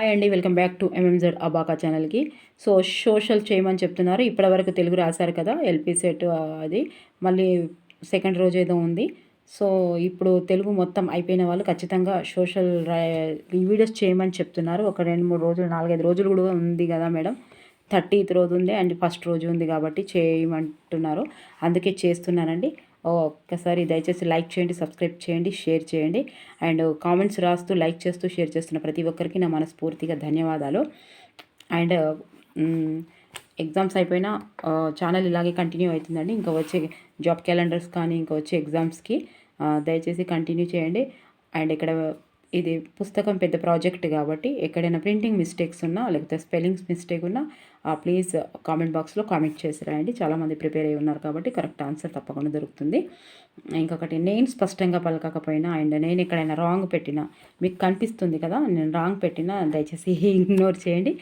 Hi అండి welcome back to ఎంఎంజెడ్ అబాకా ఛానల్కి. సో సోషల్ చేయమని చెప్తున్నారు. ఇప్పటివరకు తెలుగు రాశారు కదా ఎల్పీ సెట్ అది. మళ్ళీ సెకండ్ రోజు ఏదో ఉంది. సో ఇప్పుడు తెలుగు మొత్తం అయిపోయిన వాళ్ళు ఖచ్చితంగా సోషల్ ఈ వీడియోస్ చేయమని చెప్తున్నారు. ఒక రెండు మూడు రోజులు నాలుగైదు రోజులు కూడా ఉంది కదా మేడం. థర్టీత్ రోజు ఉంది అండ్ ఫస్ట్ రోజు ఉంది కాబట్టి చేయమంటున్నారు. అందుకే చేస్తున్నానండి. ఒక్కసారి దయచేసి లైక్ చేయండి సబ్స్క్రైబ్ చేయండి షేర్ చేయండి. అండ్ కామెంట్స్ రాస్తూ లైక్ చేస్తూ షేర్ చేస్తున్న ప్రతి ఒక్కరికి నా మనస్ఫూర్తిగా ధన్యవాదాలు. అండ్ ఎగ్జామ్స్ అయిపోయిన ఛానల్ ఇలాగే కంటిన్యూ అవుతుందండి. ఇంకా వచ్చే జాబ్ క్యాలెండర్స్ కానీ ఇంకా వచ్చే ఎగ్జామ్స్కి దయచేసి కంటిన్యూ చేయండి. అండ్ ఇక్కడ ఇది పుస్తకం పెద్ద ప్రాజెక్ట్ కాబట్టి ఎక్కడైనా ప్రింటింగ్ మిస్టేక్స్ ఉన్నా లేకపోతే స్పెల్లింగ్స్ మిస్టేక్ ఉన్నా ప్లీజ్ కామెంట్ బాక్స్లో కామెంట్ చేసి రాయండి చాలామంది ప్రిపేర్ అయ్యి ఉన్నారు కాబట్టి కరెక్ట్ ఆన్సర్ తప్పకుండా దొరుకుతుంది. ఇంకొకటి నేను స్పష్టంగా పలకకపోయినా అండ్ నేను ఎక్కడైనా రాంగ్ పెట్టినా మీకు కనిపిస్తుంది కదా నేను రాంగ్ పెట్టినా దయచేసి ఇగ్నోర్ చేయండి.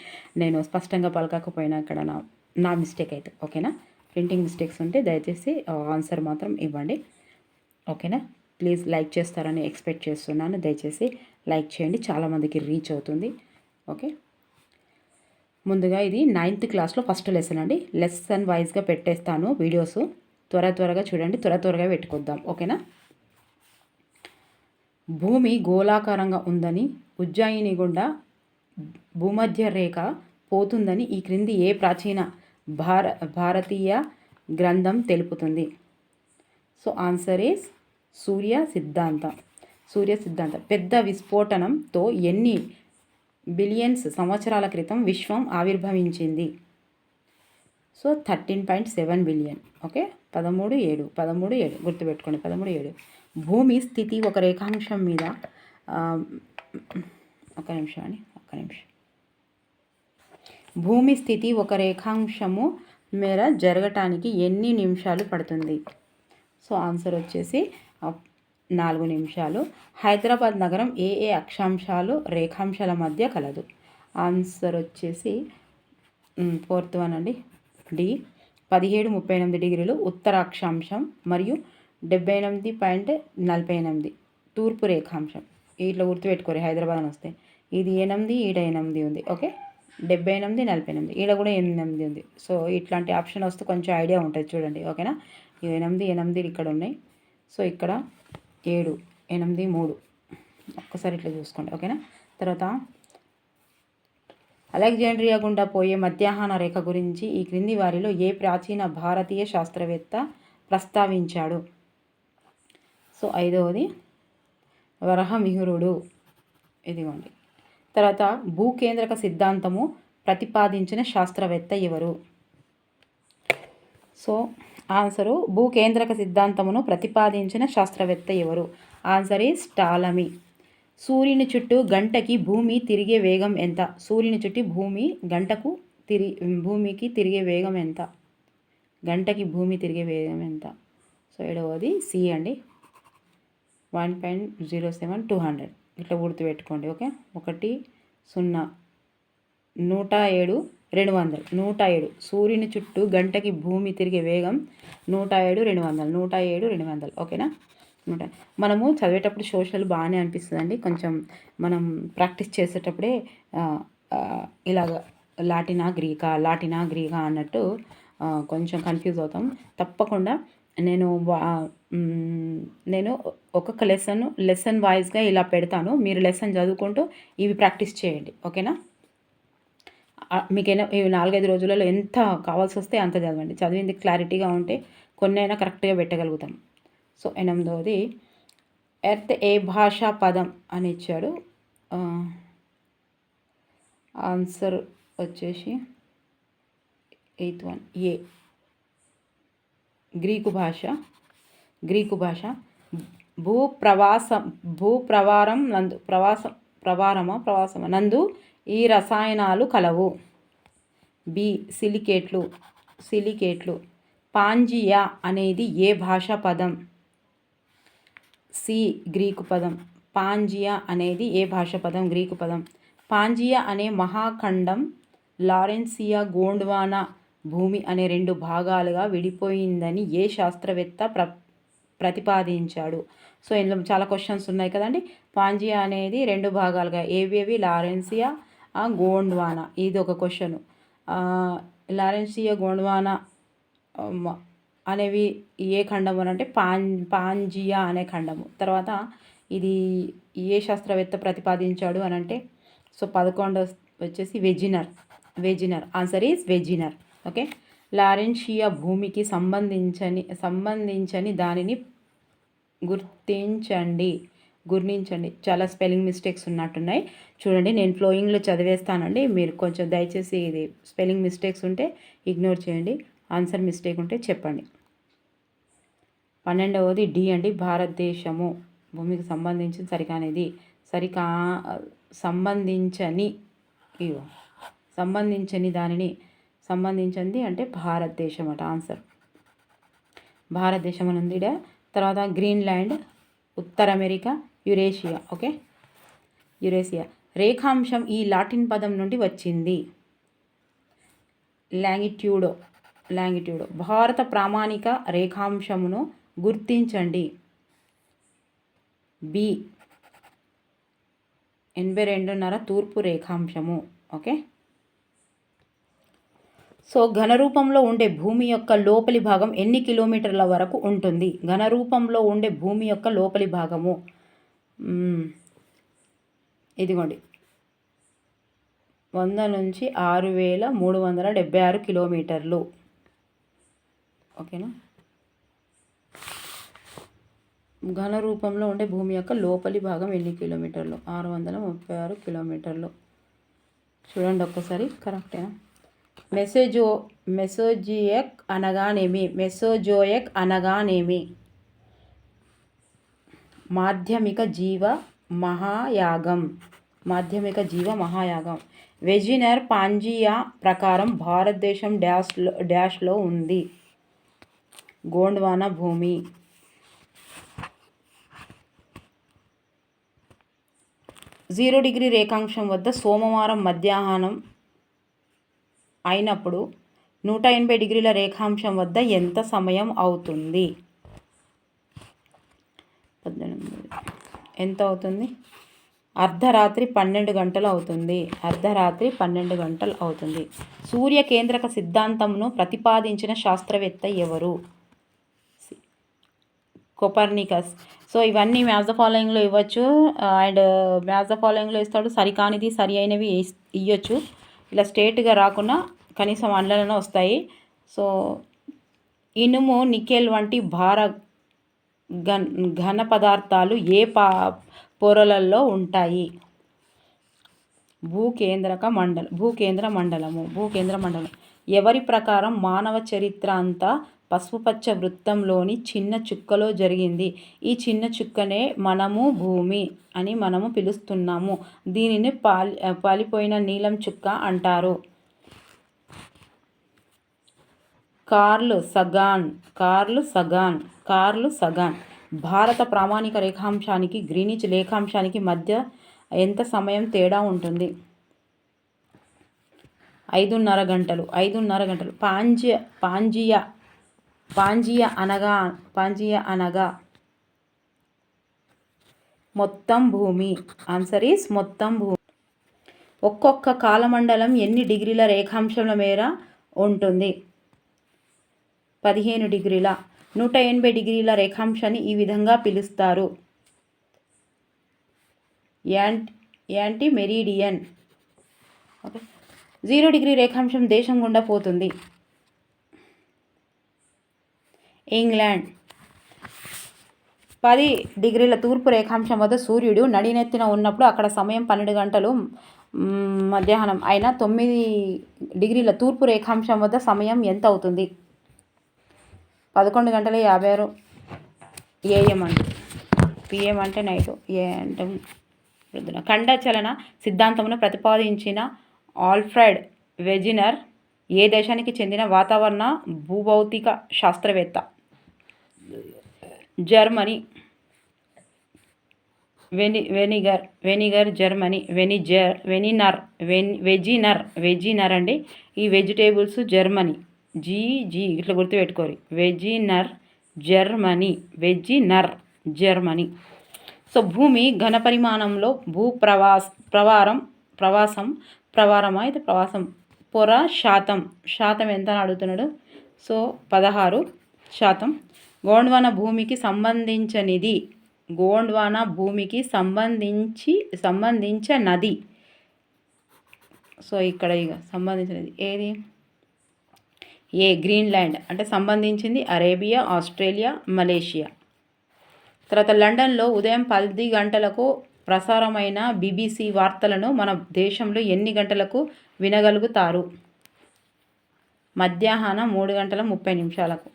నేను స్పష్టంగా పలకకపోయినా ఇక్కడ నా నా మిస్టేక్ అయితే ఓకేనా? ప్రింటింగ్ మిస్టేక్స్ ఉంటే దయచేసి ఆన్సర్ మాత్రం ఇవ్వండి. ఓకేనా? ప్లీజ్ లైక్ చేస్తారని ఎక్స్పెక్ట్ చేస్తున్నాను. దయచేసి లైక్ చేయండి. చాలామందికి రీచ్ అవుతుంది. ఓకే? ముందుగా ఇది నైన్త్ క్లాస్లో ఫస్ట్ లెసన్ అండి. లెసన్ వైజ్గా పెట్టేస్తాను వీడియోస్. త్వర త్వరగా చూడండి. త్వర త్వరగా పెట్టుకొద్దాం. ఓకేనా? భూమి గోళాకారంగా ఉందని ఉజ్జాయిని గుండా భూమధ్య రేఖ పోతుందని ఈ క్రింది ఏ ప్రాచీన భార భారతీయ గ్రంథం తెలుపుతుంది? సో ఆన్సర్ ఈస్ సూర్య సిద్ధాంతం. సూర్య సిద్ధాంతం. పెద్ద విస్ఫోటనంతో ఎన్ని బిలియన్స్ సంవత్సరాల క్రితం విశ్వం ఆవిర్భవించింది? So thirteen point seven billion. Okay? పదమూడు ఏడు. పదమూడు ఏడు. గుర్తుపెట్టుకోండి. పదమూడు ఏడు. భూమి స్థితి ఒక రేఖాంశం మీద ఒక నిమిషం అని ఒక నిమిషం. భూమి స్థితి ఒక రేఖాంశము మేర జరగటానికి ఎన్ని నిమిషాలు పడుతుంది? సో ఆన్సర్ వచ్చేసి నాలుగు నిమిషాలు. హైదరాబాద్ నగరం ఏ ఏ అక్షాంశాలు రేఖాంశాల మధ్య కలదు. ఆన్సర్ వచ్చేసి ఫోర్త్ వన్ అండి. డి పదిహేడు ముప్పై ఎనిమిది డిగ్రీలు ఉత్తర అక్షాంశం మరియు డెబ్బై ఎనిమిది పాయింట్ నలభై ఎనిమిది తూర్పు రేఖాంశం. ఇట్లా గుర్తుపెట్టుకోరు హైదరాబాద్ అని వస్తే. ఇది ఎనిమిది ఈడ ఎనిమిది ఉంది ఓకే? డెబ్బై ఎనిమిది నలభై ఎనిమిది ఈడ కూడా ఎనిమిది ఉంది. సో ఇట్లాంటి ఆప్షన్ వస్తే కొంచెం ఐడియా ఉంటుంది చూడండి ఓకేనా? ఎనిమిది ఎనిమిది ఇక్కడ ఉన్నాయి. సో ఇక్కడ ఏడు ఎనిమిది మూడు. ఒక్కసారి ఇట్లా చూసుకోండి ఓకేనా? తర్వాత అలెగ్జాండ్రియా గుండా పోయే మధ్యాహ్న రేఖ గురించి ఈ క్రింది వారిలో ఏ ప్రాచీన భారతీయ శాస్త్రవేత్త ప్రస్తావించాడు? సో ఐదవది వరహమిహురుడు. ఇదిగోండి. తర్వాత భూకేంద్రక సిద్ధాంతము ప్రతిపాదించిన శాస్త్రవేత్త ఎవరు? సో ఆన్సరు భూకేంద్రక సిద్ధాంతమును ప్రతిపాదించిన శాస్త్రవేత్త ఎవరు? ఆన్సర్ ఈస్ టాలమీ సూర్యుని చుట్టూ గంటకి భూమి తిరిగే వేగం ఎంత? సూర్యుని చుట్టూ భూమి గంటకు తిరి భూమికి తిరిగే వేగం ఎంత? గంటకి భూమి తిరిగే వేగం ఎంత? సో ఏడవది సి అండి. One point zero seven two hundred. ఇట్లా గుర్తుపెట్టుకోండి ఓకే? ఒకటి సున్నా నూట ఏడు రెండు వందలు. నూట ఏడు. సూర్యుని చుట్టూ గంటకి భూమి తిరిగే వేగం నూట ఏడు రెండు వందలు. నూట ఏడు రెండు వందలు. ఓకేనా? నూట మనము చదివేటప్పుడు సోషల్ బాగానే అనిపిస్తుందండి. కొంచెం మనం ప్రాక్టీస్ చేసేటప్పుడే ఇలాగ లాటినా గ్రీకా లాటినా గ్రీకా అన్నట్టు కొంచెం కన్ఫ్యూజ్ అవుతాం. తప్పకుండా నేను నేను ఒక్కొక్క లెసన్ లెసన్ వైజ్గా ఇలా పెడతాను. మీరు లెసన్ చదువుకుంటూ ఇవి ప్రాక్టీస్ చేయండి. ఓకేనా? మీకైనా నాలుగైదు రోజులలో ఎంత కావాల్సి వస్తే అంత చదవండి. చదివింది క్లారిటీగా ఉంటే కొన్ని అయినా కరెక్ట్గా పెట్టగలుగుతాం. సో ఎనిమిదవది ఎర్త్ ఏ భాషా పదం అని ఇచ్చాడు. ఆన్సర్ వచ్చేసి ఎయిత్ వన్ ఏ. గ్రీకు భాష గ్రీకు భాష. భూ ప్రవాసం భూ ప్రవారం నందు ప్రవాసం ప్రవారమా ప్రవాసమా? నందు ఈ రసాయనాలు కలవు. బి. సిలికేట్లు. సిలికేట్లు. పాంజియా అనేది ఏ భాషా పదం? సి. గ్రీకు పదం. పాంజియా అనేది ఏ భాషా పదం? గ్రీకు పదం. పాంజియా అనే మహాఖండం లారెన్సియా గోండ్వానా భూమి అనే రెండు భాగాలుగా విడిపోయిందని ఏ శాస్త్రవేత్త ప్ర ప్రతిపాదించాడు? సో ఇందులో చాలా క్వశ్చన్స్ ఉన్నాయి కదండి. పాంజియా అనేది రెండు భాగాలుగా ఏవేవి? లారెన్సియా గోండ్వానా. ఇది ఒక క్వశ్చన్ లారెన్సియా గోండ్వానా అనేవి ఏ ఖండము అని అంటే పాన్ పాంజియా అనే ఖండము. తర్వాత ఇది ఏ శాస్త్రవేత్త ప్రతిపాదించాడు అని అంటే సో పదకొండు వచ్చేసి Wegener. Wegener. Answer is Wegener. Okay Laurentia భూమికి సంబంధించని సంబంధించని దానిని గుర్తించండి. గుర్తించండి. చాలా స్పెల్లింగ్ మిస్టేక్స్ ఉన్నట్టున్నాయి. చూడండి నేను ఫ్లోయింగ్లో చదివేస్తానండి. మీరు కొంచెం దయచేసి ఇది స్పెల్లింగ్ మిస్టేక్స్ ఉంటే ఇగ్నోర్ చేయండి. ఆన్సర్ మిస్టేక్ ఉంటే చెప్పండి. పన్నెండవది డి అండి భారతదేశము. భూమికి సంబంధించిన సరికానిది సరికా సంబంధించని ఇగో సంబంధించని దానిని సంబంధించింది అంటే భారతదేశం అట ఆన్సర్. భారతదేశం అని ఉంది తర్వాత గ్రీన్లాండ్ ఉత్తర అమెరికా యురేషియా ఓకే? యురేషియా. రేఖాంశం ఈ లాటిన్ పదం నుండి వచ్చింది. లాంగిట్యూడో లాంగిట్యూడో. భారత ప్రామాణిక రేఖాంశమును గుర్తించండి. బి. ఎనభై రెండున్నర తూర్పు రేఖాంశము ఓకే? సో ఘనరూపంలో ఉండే భూమి యొక్క లోపలి భాగం ఎన్ని కిలోమీటర్ల వరకు ఉంటుంది? ఘనరూపంలో ఉండే భూమి యొక్క లోపలి భాగము. ఇదిగోండి. వంద నుంచి ఆరు వేల మూడు వందల డెబ్బై ఆరు కిలోమీటర్లు. ఓకేనా? ఘన రూపంలో ఉండే భూమి యొక్క లోపలి భాగం ఎన్ని కిలోమీటర్లు? ఆరు వందల ముప్పై ఆరు కిలోమీటర్లు. చూడండి ఒక్కసారి కరెక్టేనా? మెసోజో మెసోజియక్ అనగానేమి? మెసోజోయక్ అనగానేమి? మాధ్యమిక జీవ మహాయాగం. మాధ్యమిక జీవ మహాయాగం. వెజినర్ పాంజియా ప్రకారం భారతదేశం డ్యాష్లో డ్యాష్లో ఉంది. గోండ్వానా భూమి. జీరో డిగ్రీ రేఖాంశం వద్ద సోమవారం మధ్యాహ్నం అయినప్పుడు నూట ఎనభై డిగ్రీల రేఖాంశం వద్ద ఎంత సమయం అవుతుంది? ఎంత అవుతుంది అర్ధరాత్రి పన్నెండు గంటలు అవుతుంది. అర్ధరాత్రి పన్నెండు గంటలు అవుతుంది. సూర్య కేంద్రక సిద్ధాంతంను ప్రతిపాదించిన శాస్త్రవేత్త ఎవరు? కొపర్నికస్. సో ఇవన్నీ మ్యాథ్ ద ఫాలోయింగ్లో ఇవ్వచ్చు. అండ్ మ్యాథ్ ద ఫాలోయింగ్లో ఇస్తాడు. సరికానిది సరి అయినవి ఇస్- ఇలా స్ట్రేట్గా రాకుండా కనీసం అండ్లలోనే వస్తాయి. సో ఇనుము నికెల్ వంటి భార ఘన్ ఘన పదార్థాలు ఏ పా పొరలలో ఉంటాయి? భూకేంద్రక మండలం భూకేంద్ర మండలము భూకేంద్ర మండలం. ఎవరి ప్రకారం మానవ చరిత్ర అంతా పసుపుపచ్చ వృత్తంలోని చిన్న చుక్కలో జరిగింది. ఈ చిన్న చుక్కనే మనము భూమి అని మనము పిలుస్తున్నాము. దీనిని పాలి పాలిపోయిన నీలం చుక్క అంటారు. కార్లు సగాన్ కార్లు సగాన్. కార్ల్ సగాన్. భారత ప్రామాణిక రేఖాంశానికి గ్రీనిచ్ రేఖాంశానికి మధ్య ఎంత సమయం తేడా ఉంటుంది? ఐదున్నర గంటలు ఐదున్నర గంటలు. పాంజ్య పాంజియా పాంజియ అనగా పాంజియ అనగా మొత్తం భూమి. ఆన్సర్ ఈస్ మొత్తం భూమి. ఒక్కొక్క కాలమండలం ఎన్ని డిగ్రీల రేఖాంశంల మేర ఉంటుంది? పదిహేను డిగ్రీల. నూట ఎనభై డిగ్రీల రేఖాంశాన్ని ఈ విధంగా పిలుస్తారు. Ant antimeridian okay. Zero degree రేఖాంశం దేశం గుండా పోతుంది. ఇంగ్లాండ్. పది డిగ్రీల తూర్పు రేఖాంశం వద్ద సూర్యుడు నడినెత్తిన ఉన్నప్పుడు అక్కడ సమయం పన్నెండు గంటలు మధ్యాహ్నం. అయినా తొమ్మిది డిగ్రీల తూర్పు రేఖాంశం వద్ద సమయం ఎంత అవుతుంది? పదకొండు గంటల యాభై ఆరు ఏఎం అంటే పిఎం అంటే నైట్ ఏ అంటే ప్రొద్దున ఖండ చలన సిద్ధాంతమును ప్రతిపాదించిన ఆల్ఫ్రెడ్ వెజినర్ ఏ దేశానికి చెందిన వాతావరణ భూభౌతిక శాస్త్రవేత్త? జర్మనీ. వెని వెనిగర్ వెనిగర్ జర్మనీ వెనిజర్ వెనినర్ వెన్ వెజినర్ వెజినర్ అండి. ఈ వెజిటేబుల్స్ జర్మనీ. జీ జీ ఇట్లా గుర్తుపెట్టుకోరు. Wegener Germany. Wegener Germany. So భూమి ఘన పరిమాణంలో భూ ప్రవాస్ ప్రవారం ప్రవాసం ప్రవారమా? అయితే ప్రవాసం. పొర శాతం. శాతం ఎంత అని అడుగుతున్నాడు? సో పదహారు శాతం. గోండ్వాన భూమికి సంబంధించనిది. గోండ్వాన భూమికి సంబంధించి సంబంధించినది. సో ఇక్కడ ఇక సంబంధించినది. ఏది? A Greenland. అంటే సంబంధించింది అరేబియా ఆస్ట్రేలియా మలేషియా. తర్వాత లండన్లో ఉదయం పది గంటలకు ప్రసారమైన బీబీసీ వార్తలను మన దేశంలో ఎన్ని గంటలకు వినగలుగుతారు? మధ్యాహ్నం మూడు గంటల ముప్పై నిమిషాలకు.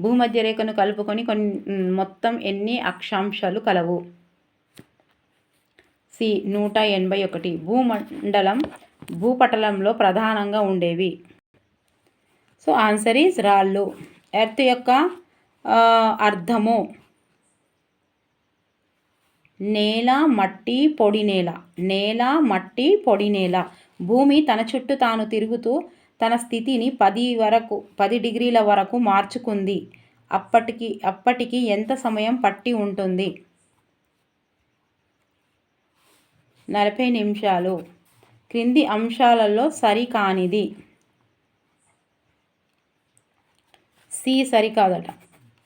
భూమధ్య రేఖను కలుపుకొని కొన్ని మొత్తం ఎన్ని అక్షాంశాలు కలవు? సి నూట ఎనభై ఒకటి. భూమండలం భూపటలంలో ప్రధానంగా ఉండేవి. సో ఆన్సర్ ఈజ్ రాళ్ళు. ఎర్త్ యొక్క అర్థము. నేల మట్టి పొడి నేల. నేల మట్టి పొడి నేల. భూమి తన చుట్టూ తాను తిరుగుతూ తన స్థితిని పది వరకు పది డిగ్రీల వరకు మార్చుకుంది. అప్పటికి అప్పటికి ఎంత సమయం పట్టి ఉంటుంది? నలభై నిమిషాలు. క్రింది అంశాలలో సరికానిది. సి సరికాదట.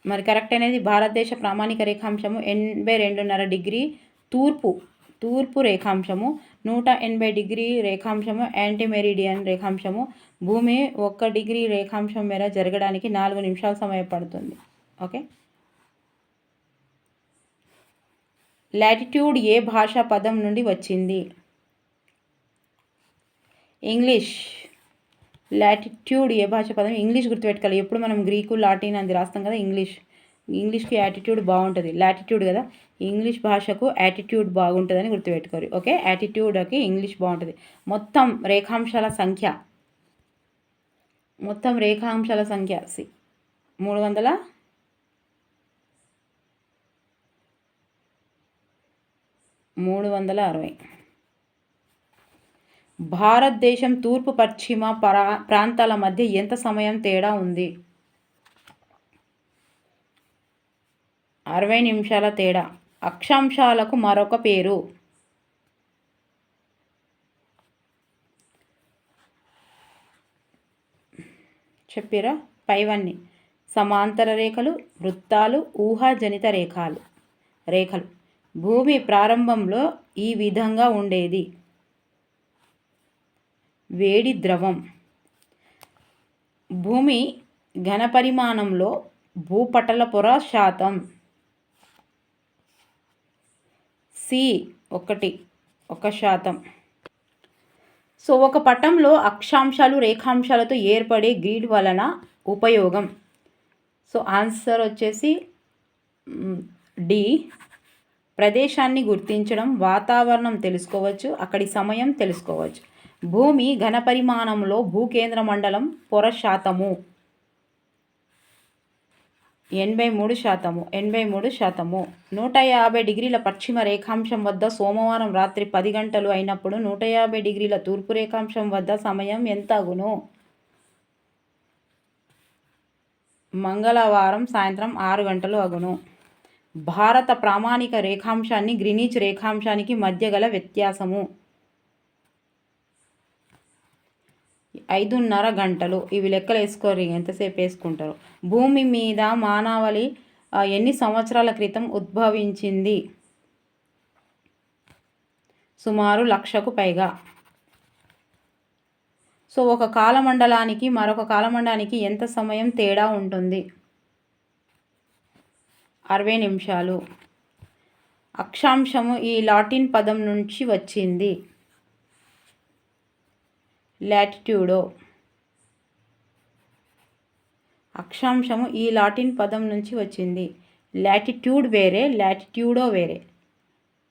మరి కరెక్ట్ అనేది భారతదేశ ప్రామాణిక రేఖాంశము ఎనభై రెండున్నర డిగ్రీ తూర్పు తూర్పు రేఖాంశము నూట ఎనభై డిగ్రీ రేఖాంశము యాంటీమెరిడియన్ రేఖాంశము. భూమి ఒక్క డిగ్రీ రేఖాంశం మేర జరగడానికి నాలుగు నిమిషాలు సమయం పడుతుంది. ఓకే? లాటిట్యూడ్ ఏ భాషా పదం నుండి వచ్చింది? ఇంగ్లీష్. లాటిట్యూడ్ ఏ భాష పదం ఇంగ్లీష్ గుర్తుపెట్టుకోవాలి. ఎప్పుడు మనం గ్రీకు లాటిన్ అని రాస్తాం కదా ఇంగ్లీష్. ఇంగ్లీష్కి యాటిట్యూడ్ బాగుంటుంది. లాటిట్యూడ్ కదా. ఇంగ్లీష్ భాషకు యాటిట్యూడ్ బాగుంటుందని గుర్తుపెట్టుకోరు ఓకే? యాటిట్యూడ్కి ఇంగ్లీష్ బాగుంటుంది. మొత్తం రేఖాంశాల సంఖ్య. మొత్తం రేఖాంశాల సంఖ్య. సి. మూడు వందల మూడు వందల అరవై. భారతదేశం తూర్పు పశ్చిమ ప్రా ప్రాంతాల మధ్య ఎంత సమయం తేడా ఉంది? అరవై నిమిషాల తేడా. అక్షాంశాలకు మరొక పేరు. చెప్పిరా? పైవన్నీ. సమాంతర రేఖలు వృత్తాలు ఊహాజనిత రేఖలు. రేఖలు. భూమి ప్రారంభంలో ఈ విధంగా ఉండేది. వేడి ద్రవం. భూమి ఘనపరిమాణంలో భూపటల పొర శాతం. సి ఒకటి ఒక శాతం. సో ఒక పటంలో అక్షాంశాలు రేఖాంశాలతో ఏర్పడే గ్రీడ్ వలన ఉపయోగం. సో ఆన్సర్ వచ్చేసి డి ప్రదేశాన్ని గుర్తించడం వాతావరణం తెలుసుకోవచ్చు అక్కడి సమయం తెలుసుకోవచ్చు. భూమి ఘనపరిమాణంలో భూకేంద్ర మండలం పొర శాతము. ఎనభై మూడు శాతము ఎనభై మూడు శాతము. నూట యాభై డిగ్రీల పశ్చిమ రేఖాంశం వద్ద సోమవారం రాత్రి పది గంటలు అయినప్పుడు నూట యాభై డిగ్రీల తూర్పు రేఖాంశం వద్ద సమయం ఎంత అగును మంగళవారం సాయంత్రం ఆరు గంటలు అగును భారత ప్రామాణిక రేఖాంశాన్ని గ్రీనిచ్ రేఖాంశానికి మధ్య గల వ్యత్యాసము. ఐదున్నర గంటలు ఇవి లెక్కలు వేసుకోరు ఎంతసేపు వేసుకుంటారు? భూమి మీద మానవళి ఎన్ని సంవత్సరాల క్రితం ఉద్భవించింది? సుమారు లక్షకు పైగా. సో ఒక కాలమండలానికి మరొక కాలమండలానికి ఎంత సమయం తేడా ఉంటుంది? అరవై నిమిషాలు. అక్షాంశము ఈ లాటిన్ పదం నుంచి వచ్చింది. లాటిట్యూడో. అక్షాంశము ఈ లాటిన్ పదం నుంచి వచ్చింది. లాటిట్యూడ్ వేరే లాటిట్యూడో వేరే.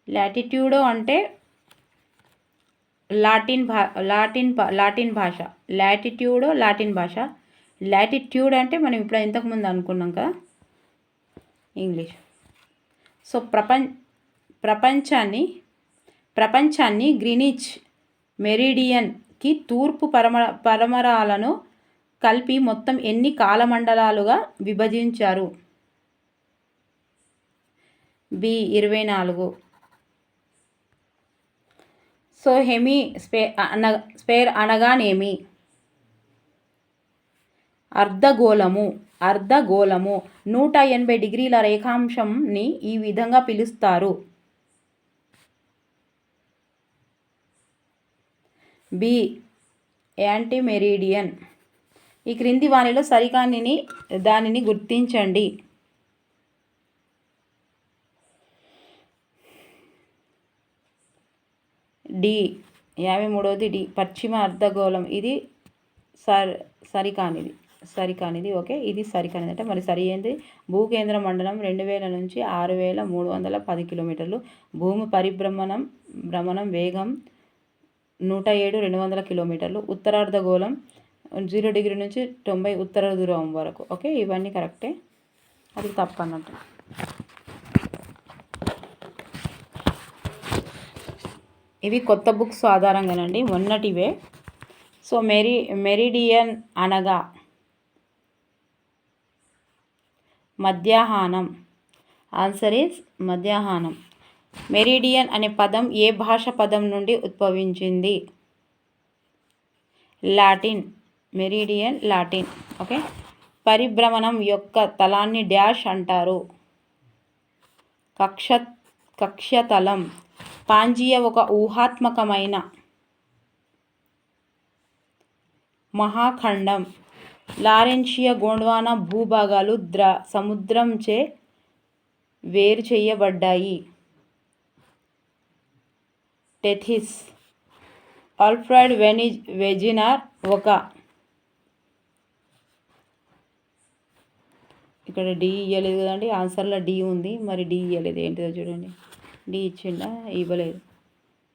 లాటిట్యూడో అంటే లాటిన్ భా లాటిన్ లాటిన్ భాష. లాటిట్యూడో లాటిన్ భాష. లాటిట్యూడ్ అంటే మనం ఇప్పుడు ఇంతకుముందు అనుకున్నాం కదా ఇంగ్లీష్. సో ప్రపంచ ప్రపంచాన్ని ప్రపంచాన్ని గ్రీనిచ్ మెరిడియన్ కి తూర్పు పరమ పరమరాలను కలిపి మొత్తం ఎన్ని కాలమండలాలుగా విభజించారు? బి ఇరవై నాలుగు. సో హెమి స్పే అన స్పేర్ అనగానేమి? అర్ధగోళము అర్ధగోళము. నూట ఎనభై డిగ్రీల రేఖాంశంని ఈ విధంగా పిలుస్తారు. బి యాంటీ మెరీడియన్ ఈ క్రింది వానిలో సరికానిని దానిని గుర్తించండి. డి యాభై మూడవది డి పశ్చిమ అర్ధగోళం. ఇది సర్ సరికానిది సరికానిది ఓకే? ఇది సరికానిది. అంటే మరి సరి ఏంది? భూకేంద్ర మండలం రెండు వేల నుంచి ఆరు వేల మూడు వందల పది కిలోమీటర్లు. భూమి పరిభ్రమణం భ్రమణం వేగం నూట ఏడు రెండు వందల కిలోమీటర్లు ఉత్తరార్ధగోళం జీరో డిగ్రీ నుంచి తొంభై ఉత్తర దూరం వరకు. ఓకే ఇవన్నీ కరెక్టే? అది తప్పు అన్నట్టు ఇవి కొత్త బుక్స్ ఆధారంగానండి మొన్నటివే. సో మెరి మెరిడియన్ అనగా మధ్యాహ్నం. ఆన్సర్ ఈజ్ మధ్యాహ్నం. మెరిడియన్ అనే పదం ఏ భాష పదం నుండి ఉద్భవించింది? లాటిన్. Meridian Latin. ఓకే? పరిభ్రమణం యొక్క తలాన్ని డ్యాష్ అంటారు. కక్ష కక్ష్యతలం. పాంజియ ఒక ఊహాత్మకమైన మహాఖండం. లారెన్షియా గోండ్వానా భూభాగాలు ద్ర సముద్రంచే వేరు చేయబడ్డాయి. టెథిస్. ఆల్ఫ్రాయిడ్ వెని వెజినార్ ఒక. ఇక్కడ డి ఇవ్వలేదు కదండి ఆన్సర్లో డి ఉంది మరి డి ఇవ్వలేదు ఏంటిదో చూడండి. డి ఇచ్చిండా? ఇవ్వలేదు.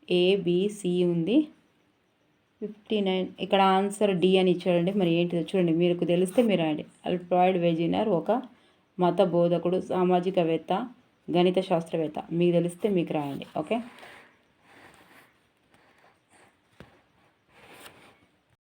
ఏబిసి ఉంది. ఫిఫ్టీ నైన్ ఇక్కడ ఆన్సర్ డి అని ఇచ్చాడండి మరి ఏంటిదో చూడండి మీకు తెలిస్తే మీరు రాయండి. అల్ఫ్రాయిడ్ వెజినర్ ఒక మత బోధకుడు సామాజికవేత్త గణిత శాస్త్రవేత్త మీకు తెలిస్తే మీకు రాయండి ఓకే?